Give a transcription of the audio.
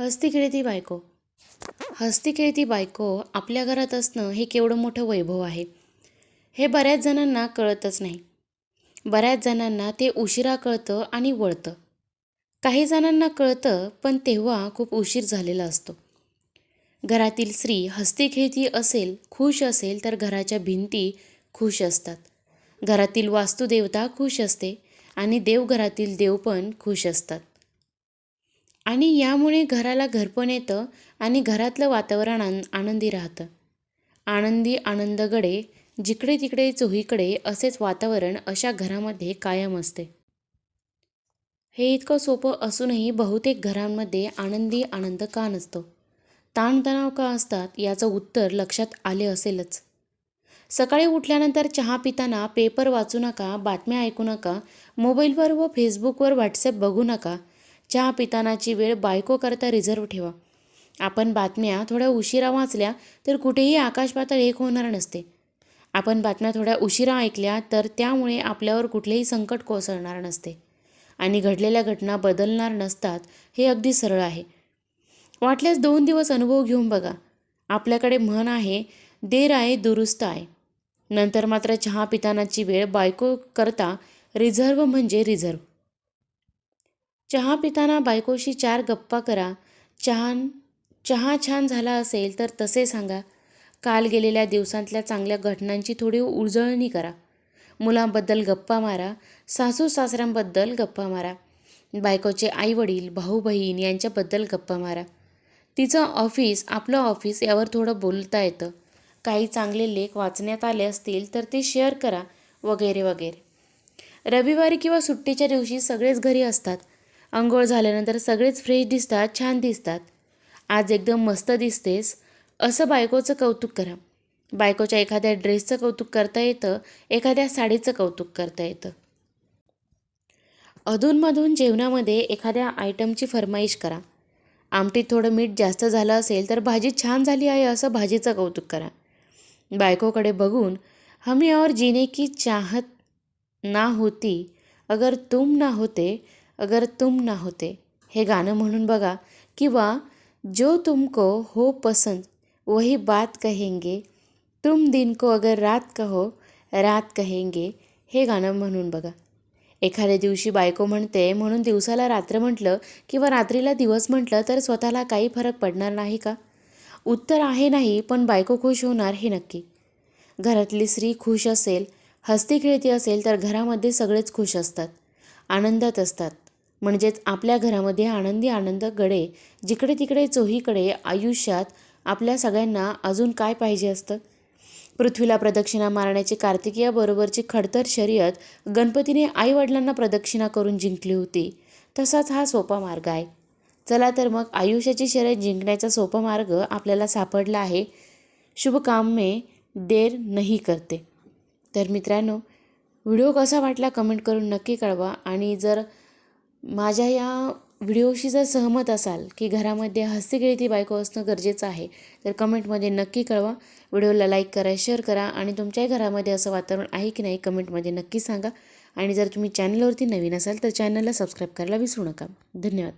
हस्ती खेळती बायको. हस्ती खेळती बायको आपल्या घरात असणं हे केवढं मोठं वैभव आहे. हे बऱ्याच जणांना कळतच नाही. बऱ्याच जणांना ते उशिरा कळतं आणि वळतं. काही जणांना कळतं पण तेव्हा खूप उशीर झालेला असतो. घरातील स्त्री हस्ती खेळती असेल खुश असेल तर घराच्या भिंती खुश असतात. घरातील वास्तुदेवता खुश असते आणि देवघरातील देव पण खुश असतात. आणि यामुळे घराला घरपण येतं आणि घरातलं वातावरण आन आनंदी राहतं. आनंदी आनंदगडे जिकडे तिकडे चोहीकडे असेच वातावरण अशा घरामध्ये कायम असते. हे इतकं सोपं असूनही बहुतेक घरांमध्ये आनंदी आनंद का नसतो? ताणतणाव का असतात याचं उत्तर लक्षात आले असेलच. सकाळी उठल्यानंतर चहा पिताना पेपर वाचू नका बातम्या ऐकू नका मोबाईलवर व फेसबुकवर व्हॉट्सॲप बघू नका चहा पितानाची वेळ बायको करता रिझर्व ठेवा. आपण बातम्या थोड्या उशिरा वाचल्या तर कुठेही आकाशपातळ एक होणार नसते. आपण बातम्या थोड्या उशिरा ऐकल्या तर त्यामुळे आपल्यावर कुठलेही संकट कोसळणार नसते. आणि घडलेल्या घटना बदलणार नसतात हे अगदी सरळ आहे. वाटल्यास दोन दिवस अनुभव घेऊन बघा. आपल्याकडे म्हण आहे देर आहे दुरुस्त आहे नंतर मात्र चहा पितानाची वेळ बायको करता रिझर्व म्हणजे रिझर्व. चहा पिताना बायकोशी चार गप्पा करा. चहा चहा छान झाला असेल तर तसे सांगा. काल गेलेल्या दिवसांतल्या चांगल्या घटनांची थोडी उजळणी करा. मुलांबद्दल गप्पा मारा. सासू सासऱ्यांबद्दल गप्पा मारा. बायकोचे आईवडील भाऊ बहीण यांच्याबद्दल गप्पा मारा. तिचं ऑफिस आपलं ऑफिस यावर थोडं बोलता येतं. काही चांगले लेख वाचण्यात आले असतील तर ते शेअर करा. वगैरे वगैरे. रविवारी किंवा सुट्टीच्या दिवशी सगळेच घरी असतात. अंघोळ झाल्यानंतर सगळेच फ्रेश दिसतात छान दिसतात. आज एकदम मस्त दिसतेस. असं बायकोचं कौतुक करा. बायकोच्या एखाद्या ड्रेसचं कौतुक करता येतं एखाद्या साडीचं कौतुक करता येतं. अधूनमधून जेवणामध्ये एखाद्या आयटमची फरमाईश करा. आमटीत थोडं मीठ जास्त झालं असेल तर भाजी छान झाली आहे असं भाजीचं कौतुक करा. बायकोकडे बघून हमी और जीने की चाहत ना होती. अगर तुम ना होते अगर तुम ना होते हे गाणं म्हणून बघा. किंवा जो तुमको हो पसंद वही बात कहेंगे. तुम दिन को अगर रात कहो रात कहेंगे हे गाणं म्हणून बघा. एखाद्या दिवशी बायको म्हणते म्हणून दिवसाला रात्र म्हटलं किंवा रात्रीला दिवस म्हटलं तर स्वतःला काही फरक पडणार नाही का? उत्तर आहे नाही पण बायको खुश होणार हे नक्की. घरातली स्त्री खुश असेल हस्ती खेळती असेल तर घरामध्ये सगळेच खुश असतात. आनंदात असतात. म्हणजेच आपल्या घरामध्ये आनंदी आनंद गडे जिकडे तिकडे चोहीकडे आयुष्यात आपल्या सगळ्यांना अजून काय पाहिजे असतं? पृथ्वीला प्रदक्षिणा मारण्याची कार्तिकीयाबरोबरची खडतर शर्यत गणपतीने आईवडिलांना प्रदक्षिणा करून जिंकली होती. तसाच हा सोपा मार्ग आहे. चला तर मग आयुष्याची शर्यत जिंकण्याचा सोपा मार्ग आपल्याला सापडला आहे. शुभ काम देर नाही करते. तर मित्रांनो व्हिडिओ कसा वाटला कमेंट करून नक्की कळवा आणि जर माझ्या या व्हिडिओशी जर सहमत असाल की घरामध्ये हस्तीखेळती बायको असणं गरजेचं आहे तर कमेंटमध्ये नक्की कळवा. व्हिडिओला लाईक करा शेअर करा आणि तुमच्याही घरामध्ये असं वातावरण आहे की नाही कमेंटमध्ये नक्की सांगा. आणि जर तुम्ही चॅनलवरती नवीन असाल तर चॅनलला सबस्क्राईब करायला विसरू नका. धन्यवाद.